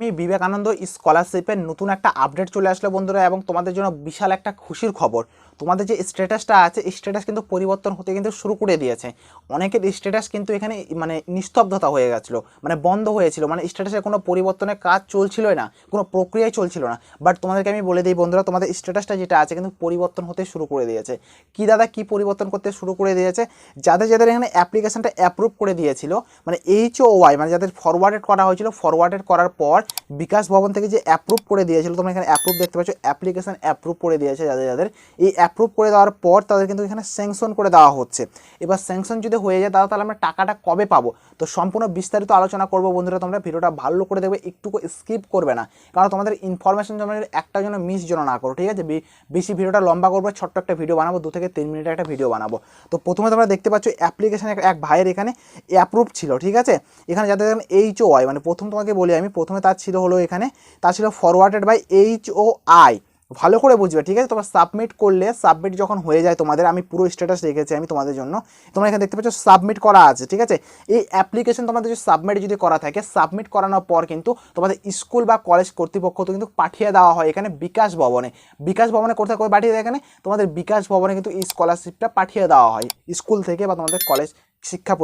আমি বিবেকানন্দ স্কলারশিপের নতুন একটা আপডেট চলে আসলো বন্ধুরা এবং তোমাদের জন্য বিশাল একটা খুশির খবর। তোমাদের যে স্ট্যাটাসটা আছে স্ট্যাটাস কিন্তু পরিবর্তন হতে কিন্তু শুরু করে দিয়েছে। অনেকের স্ট্যাটাস কিন্তু এখানে মানে নিস্তব্ধতা হয়ে গেছিল মানে বন্ধ হয়েছিল মানে স্ট্যাটাসের কোনো পরিবর্তনের কাজ চলছিলই না, কোনো প্রক্রিয়াই চলছিল না। বাট তোমাদেরকে আমি বলে দিই বন্ধুরা, তোমাদের স্ট্যাটাসটা যেটা আছে কিন্তু পরিবর্তন হতে শুরু করে দিয়েছে। কি দাদা, কি পরিবর্তন করতে শুরু করে দিয়েছে? যাদের যাদের এখানে অ্যাপ্লিকেশানটা অ্যাপ্রুভ করে দিয়েছিল মানে এইচ ও ওয়াই মানে যাদের ফরওয়ার্ডেড করা হয়েছিল ফরওয়ার্ডেড করার পর বিকাশ ভবন থেকে যে অ্যাপ্রুভ করে দিয়েছিল, তোমরা এখানে অ্যাপ্রুভ দেখতে পাচ্ছ অ্যাপ্লিকেশন অ্যাপ্রুভ করে দিয়েছে যাদের যাদের। এই অ্যাপ্রুভ করে দেওয়ার পর তাদের কিন্তু এখানে স্যাংশন করে দেওয়া হচ্ছে। এবার স্যাংশন যদি হয়ে যায়, তাহলে তাহলে আমরা টাকাটা কবে পাবো? তো সম্পূর্ণ বিস্তারিত আলোচনা করব বন্ধুরা, তোমরা ভিডিওটা ভালো করে দেবে একটু স্কিপ করবে না। কারণ তোমাদের ইনফরমেশন যেন একটা যেন মিস যেন না করো, ঠিক আছে? বেশি ভিডিওটা লম্বা করব, ছোট্ট একটা ভিডিও বানাবো, দু থেকে তিন মিনিটের একটা ভিডিও বানাবো। তো প্রথমে তোমরা দেখতে পাচ্ছ অ্যাপ্লিকেশন এক ভাইয়ের এখানে অ্যাপ্রুভ ছিল, ঠিক আছে? এখানে যাতে যাদের এইচ ও আই মানে প্রথম তোমাকে বলি আমি, প্রথমে তার ছিল হলো এখানে, তার ছিল forwarded by H O I ভালো করে বুঝবে, ঠিক আছে? তোমরা সাবমিট করলে সাবমিট যখন হয়ে যায়, তোমাদের আমি পুরো স্ট্যাটাস রেখেছি আমি তোমাদের জন্য। তোমরা এখানে দেখতে পাচ্ছ সাবমিট করা আছে, ঠিক আছে? এই অ্যাপ্লিকেশন তোমাদের যদি সাবমিট যদি করা থাকে সাবমিট করানোর পর কিন্তু তোমাদের স্কুল বা কলেজ কর্তৃপক্ষ তো কিন্তু পাঠিয়ে দেওয়া হয় এখানে বিকাশ ভবনে। বিকাশ ভবনে কোথায় করে পাঠিয়ে দেয় এখানে? তোমাদের বিকাশ ভবনে কিন্তু এই স্কলারশিপটা পাঠিয়ে দেওয়া হয় স্কুল থেকে বা তোমাদের কলেজ শিক্ষা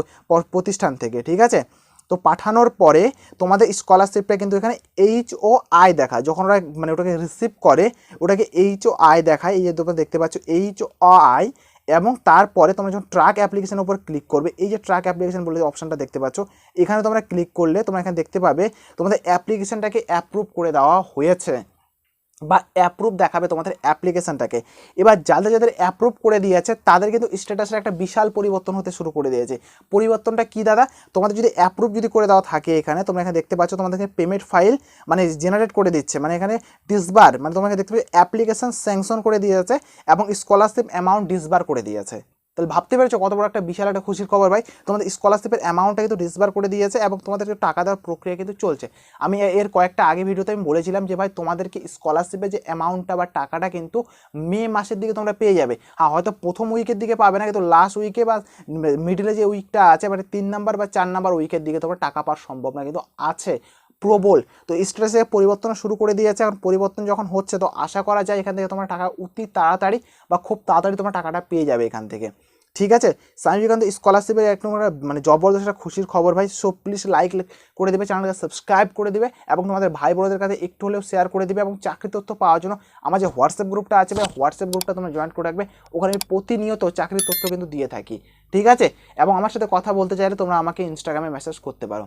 প্রতিষ্ঠান থেকে, ঠিক আছে? তো পাঠানোর পরে তোমাদের স্কলারশিপটা কিন্তু এখানে এইচ ও আই দেখায়। যখন ওরা মানে ওটাকে রিসিভ করে, ওটাকে এইচ ও আই দেখায়। এই যে তোমরা দেখতে পাচ্ছ এইচ ও আই এবং তারপরে তোমরা যখন ট্রাক অ্যাপ্লিকেশনের উপর ক্লিক করবে, এই যে ট্রাক অ্যাপ্লিকেশান বলে অপশানটা দেখতে পাচ্ছ, এখানে তোমরা ক্লিক করলে তোমরা এখানে দেখতে পাবে তোমাদের অ্যাপ্লিকেশানটাকে অ্যাপ্রুভ করে দেওয়া হয়েছে। বা অ্যাপ্রুভ দেখাবে তোমাদের অ্যাপ্লিকেশনটাকে এবার যাদের যাদের অ্যাপ্রুভ করে দিয়েছে, তাদের কিন্তু স্ট্যাটাসের একটা বিশাল পরিবর্তন হতে শুরু করে দিয়েছে। পরিবর্তনটা কি দাদা? তোমাদের যদি অ্যাপ্রুভ যদি করে দেওয়া থাকে এখানে, তোমরা এখানে দেখতে পাচ্ছ তোমাদেরকে পেমেন্ট ফাইল মানে জেনারেট করে দিচ্ছে। মানে এখানে ডিসবার মানে তোমাকে দেখতে পাচ্ছ অ্যাপ্লিকেশন স্যাংশন করে দিয়েছে এবং স্কলারশিপ অ্যামাউন্ট ডিসবার করে দিয়েছে। তাহলে ভাবতে পেরেছ কত বড় একটা বিশাল একটা খুশির খবর ভাই? তোমাদের স্কলারশিপের অ্যামাউন্টটা কিন্তু ডিসবার করে দিয়েছে এবং তোমাদেরকে টাকা দেওয়ার প্রক্রিয়া কিন্তু চলছে। আমি এর কয়েকটা আগে ভিডিওতে আমি বলেছিলাম যে ভাই, তোমাদেরকে স্কলারশিপের যে অ্যামাউন্টটা বা টাকাটা কিন্তু মে মাসের দিকে তোমরা পেয়ে যাবে। হ্যাঁ হয়তো প্রথম উইকের দিকে পাবে না, কিন্তু লাস্ট উইকে বা মিডিলে যে উইকটা আছে মানে তিন নাম্বার বা চার নাম্বার উইকের দিকে তোমরা টাকা পাওয়ার সম্ভাবনা কিন্তু আছে, প্রবল। তো স্ট্রেসে পরিবর্তন শুরু করে দিয়েছে। এখন পরিবর্তন যখন হচ্ছে, তো আশা করা যায় এখান থেকে তোমার টাকা অতি তাড়াতাড়ি বা খুব তাড়াতাড়ি তোমার টাকাটা পেয়ে যাবে এখান থেকে। ঠিক আছে? স্বামী বিবেকানন্দ স্কলারশিপের এক নম্বর মানে জবরদস্ত একটা খুশির খবর ভাই। সো প্লিজ লাইক করে দেবে চ্যানেলকে সাবস্ক্রাইব করে দেবে এবং তোমাদের ভাই বোনদের কাছে একটু হলেও শেয়ার করে দেবে এবং চাকরি তথ্য পাওয়ার জন্য আমার যে হোয়াটসঅ্যাপ গ্রুপটা আছে ভাই হোয়াটসঅ্যাপ গ্রুপটা তোমরা জয়েন করে রাখবে। ওখানে আমি প্রতিনিয়ত চাকরির তথ্য কিন্তু দিয়ে থাকি। ঠিক আছে? এবং আমার সাথে কথা বলতে চাইলে তোমরা আমাকে ইনস্টাগ্রামে মেসেজ করতে পারো।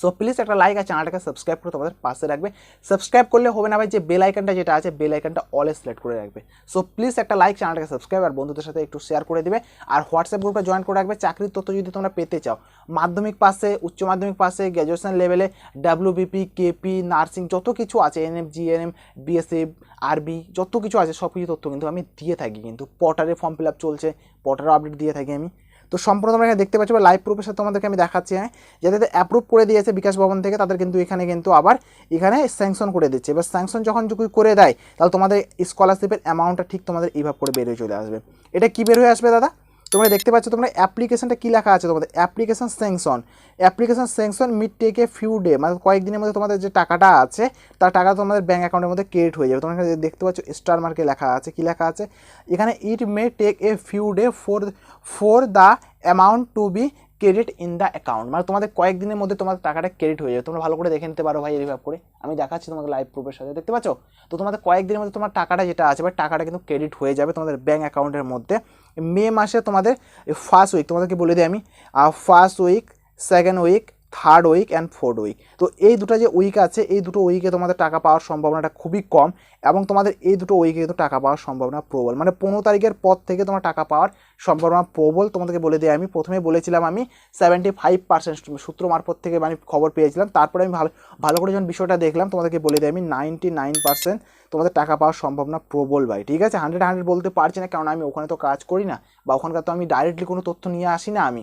সো প্লিজ একটা লাইক আর চ্যানেলটাকে সাবস্ক্রাইব করে তোমাদের পাশে রাখবে। সাবস্ক্রাইব করলে হবে না ভাই, যে বেল আইকনটা যেটা আছে বেল আইকনটা অলে সিলেক্ট করে রাখবে। সো প্লিজ একটা লাইক চ্যানেলটাকে সাবস্ক্রাইব আর বন্ধুদের সাথে একটু শেয়ার করে দিবে। আর হোয়াটসঅ্যাপ গ্রুপটা জয়েন করে রাখবে, চাকরির তথ্য যদি তোমরা পেতে চাও। মাধ্যমিক পাশে, উচ্চ মাধ্যমিক পাশে গ্র্যাজুয়েশন লেভেলে ডাব্লিউবিপি কেপি নার্সিং যত কিছু আছে এন এনএম জিএনএম বিএসএফ আরবি যত কিছু আছে সব কিছু তথ্য কিন্তু আমি দিয়ে থাকি। কিন্তু পটারে ফর্ম ফিল আপ চলছে পটারও আপডেট দিয়ে থাকি আমি। তো সম্পূর্ণ তোমরা এখানে দেখতে পাচ্ছ, বা লাইভ প্রুফের সাথে তোমাদেরকে আমি দেখাচ্ছি হ্যাঁ। যাদের অ্যাপ্রুভ করে দিয়েছে বিকাশ ভবন থেকে, তাদের কিন্তু এখানে কিন্তু আবার এখানে স্যাংশন করে দিচ্ছে। এবার স্যাংশন যখন করে দেয়, তাহলে তোমাদের স্কলারশিপের অ্যামাউন্টটা ঠিক তোমাদের এইভাবে করে বেরিয়ে চলে আসবে। এটা কী বের হয়ে আসবে দাদা? তোমরা দেখতে পাচ্ছ তোমরা অ্যাপ্লিকেশনটা কী লেখা আছে তোমাদের? Application sanction application sanction might take few day মানে কয়েকদিনের মধ্যে তোমাদের যে টাকাটা আছে, তার টাকা তোমাদের ব্যাঙ্ক অ্যাকাউন্টের মধ্যে ক্রেডিট হয়ে যাবে। তোমরা দেখতে পাচ্ছ স্টার মার্কে লেখা আছে, কী লেখা আছে? এখানে it may take a few day for for the amount to be credit in the account মানে তোমাদের কয়েকদিনের মধ্যে তোমাদের টাকাটা ক্রেডিট হয়ে যাবে। তোমরা ভালো করে দেখে নিতে পারো ভাই রিভাব করে। আমি দেখাচ্ছি তোমাকে লাইভ প্রুফের সাথে, দেখতে পাচ্ছ? তো তোমাদের কয়েকদিনের মধ্যে তোমার টাকাটা যেটা আছে বা টাকাটা কিন্তু ক্রেডিট হয়ে যাবে তোমাদের ব্যাঙ্ক অ্যাকাউন্টের মধ্যে। মে মাসে তোমাদের ফার্স্ট উইক তোমাদেরকে বলে দিই আমি first week second week third week and fourth week তো এই দুটো যে উইক আছে, এই দুটো উইকে তোমাদের টাকা পাওয়ার সম্ভাবনাটা খুবই কম এবং তোমাদের এই দুটো উইকে কিন্তু টাকা পাওয়ার সম্ভাবনা প্রবল। মানে পনেরো তারিখের পর থেকে তোমার টাকা পাওয়ার সম্ভাবনা প্রবল। তোমাদেরকে বলে দিই আমি প্রথমে বলেছিলাম আমি সেভেন্টি ফাইভ পার্সেন্ট সূত্র মারফত থেকে মানে খবর পেয়েছিলাম। তারপরে আমি ভালো ভালো করে যখন বিষয়টা দেখলাম, তোমাদেরকে বলে দিই আমি নাইনটি নাইন পার্সেন্ট তোমাদের টাকা পাওয়ার সম্ভাবনা প্রবল ভাই। ঠিক আছে? হান্ড্রেড হান্ড্রেড বলতে পারছি না কারণ আমি ওখানে তো কাজ করি না বা ওখানকার তো আমি ডাইরেক্টলি কোনো তথ্য নিয়ে আসি না আমি।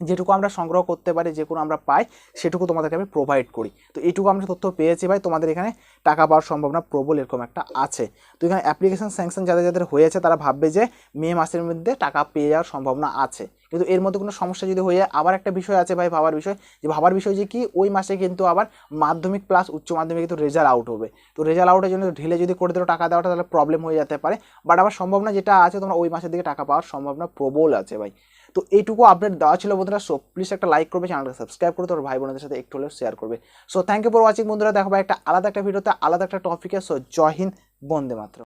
যেটুকু আমরা সংগ্রহ করতে পারি, যে কোনো আমরা পাই, সেটুকু তোমাদেরকে আমি প্রোভাইড করি। তো এইটুকু আমরা তথ্য পেয়েছি ভাই, তোমাদের এখানে টাকা পাওয়ার সম্ভাবনা প্রবল এরকম একটা আছে। তো এখানে অ্যাপ্লিকেশন স্যাংশন যাদের যাদের হয়েছে, তারা ভাববে যে মে মাসের মধ্যে টাকা পেয়ে যাওয়ার সম্ভাবনা আছে। কিন্তু এর মধ্যে কোনো সমস্যা যদি হয়ে যায় আবার একটা বিষয় আছে ভাই, ভাবার বিষয়। যে ভাবার বিষয় যে কি, ওই মাসে কিন্তু আবার মাধ্যমিক প্লাস উচ্চ মাধ্যমিক কিন্তু রেজাল্ট আউট হবে। তো রেজাল্ট আউটের জন্য ঢিলে যদি করে দিলো টাকা দেওয়াটা, তাহলে প্রবলেম হয়ে যেতে পারে। বাট আবার সম্ভাবনা যেটা আছে, তোমরা ওই মাসের দিকে টাকা পাওয়ার সম্ভাবনা প্রবল আছে ভাই। তো এইটুকু আপডেট দেওয়া ছিল বন্ধুরা সো প্লিজ একটা লাইক করবে চ্যানেলটা সাবস্ক্রাইব করে তোর ভাই বোনদের সাথে একটু হলেও শেয়ার করবে। So thank you for watching বন্ধুরা, দেখো একটা আলাদা একটা ভিডিওতে আলাদা একটা টপিকে সো জয় হিন্দ, বন্দে মাত্র